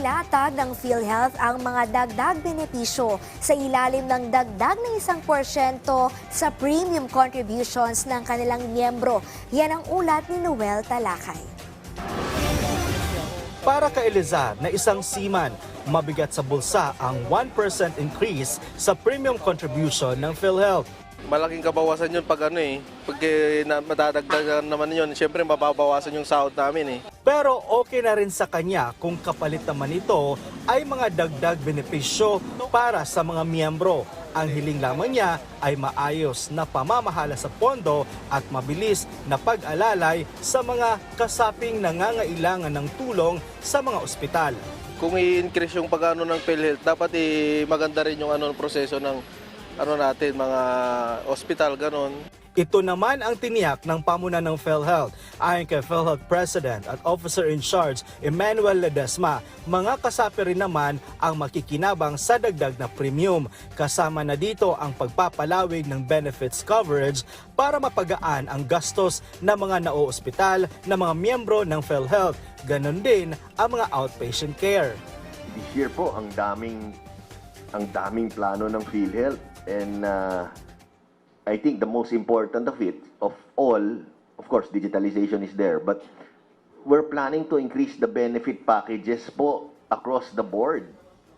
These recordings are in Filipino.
Inilatag ng PhilHealth ang mga dagdag benepisyo sa ilalim ng dagdag na isang porsyento sa premium contributions ng kanilang miyembro. Yan ang ulat ni Noel Talakay. Para kay Elizar na isang seaman, mabigat sa bulsa ang 1% increase sa premium contribution ng PhilHealth. Malaking kabawasan yun pag ano eh. Pag eh, na, naman yun, siyempre mababawasan yung sahod namin eh. Pero okay na rin sa kanya kung kapalit naman ito ay mga dagdag benepisyo para sa mga miyembro. Ang hiling lamang niya ay maayos na pamamahala sa pondo at mabilis na pag-alalay sa mga kasaping nangangailangan ng tulong sa mga ospital. Kung i-increase yung pag-ano ng PhilHealth, dapat eh, maganda rin yung ano, proseso ng ano natin, mga hospital, ganon. Ito naman ang tiniyak ng pamunan ng PhilHealth. Ayon kay PhilHealth President at Officer in Charge Emmanuel Ledesma, mga kasapi rin naman ang makikinabang sa dagdag na premium. Kasama na dito ang pagpapalawig ng benefits coverage para mapagaan ang gastos ng mga naoospital na mga miyembro ng PhilHealth. Ganon din ang mga outpatient care. this year po ang daming ang daming plano ng PhilHealth. And uh, I think the most important of it of all of course digitalization is there. But we're planning to increase the benefit packages po across the board.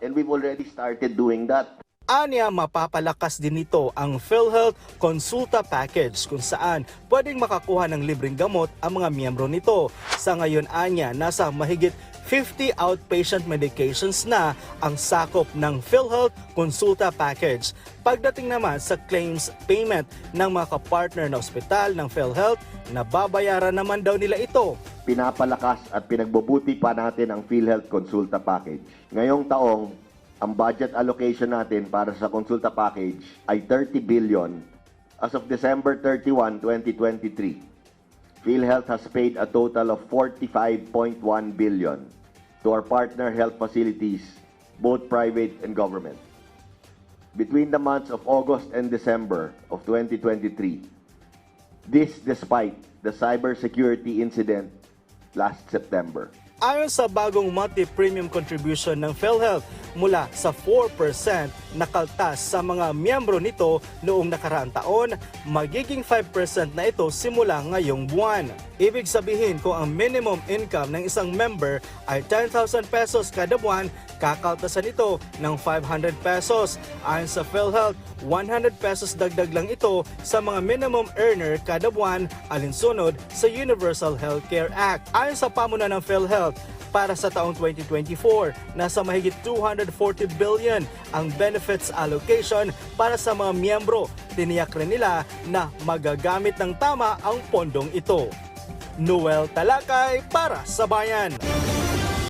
And we've already started doing that Anya, mapapalakas din nito ang PhilHealth Consulta Package kung saan pwedeng makakuha ng libreng gamot ang mga miyembro nito. Sa ngayon, Anya, nasa mahigit 50 outpatient medications na ang sakop ng PhilHealth Consulta Package. Pagdating naman sa claims payment ng mga kapartner na ospital ng PhilHealth, nababayaran naman daw nila ito. pinapalakas at pinagbubuti pa natin ang PhilHealth Consulta Package. Ngayong taong, ang budget allocation natin para sa Consulta Package ay 30 billion. As of December 31, 2023, PhilHealth has paid a total of 45.1 billion to our partner health facilities, both private and government. Between the months of August and December of 2023, this despite the cybersecurity incident last September. Ayon sa bagong monthly premium contribution ng PhilHealth mula sa 4% na kaltas sa mga miyembro nito noong nakaraang taon, magiging 5% na ito simula ngayong buwan. Ibig sabihin kung ang minimum income ng isang member ay 10,000 pesos kada buwan, kakaltasan ito ng 500 pesos. Ayon sa PhilHealth, 100 pesos dagdag lang ito sa mga minimum earner kada buwan alinsunod sa Universal Healthcare Act. Ayon sa pamunan ng PhilHealth, para sa taong 2024, nasa mahigit 240 billion ang benefits allocation para sa mga miyembro. Tiniyak rin nila na magagamit ng tama ang pondong ito. Noel Talakay para sa Bayan.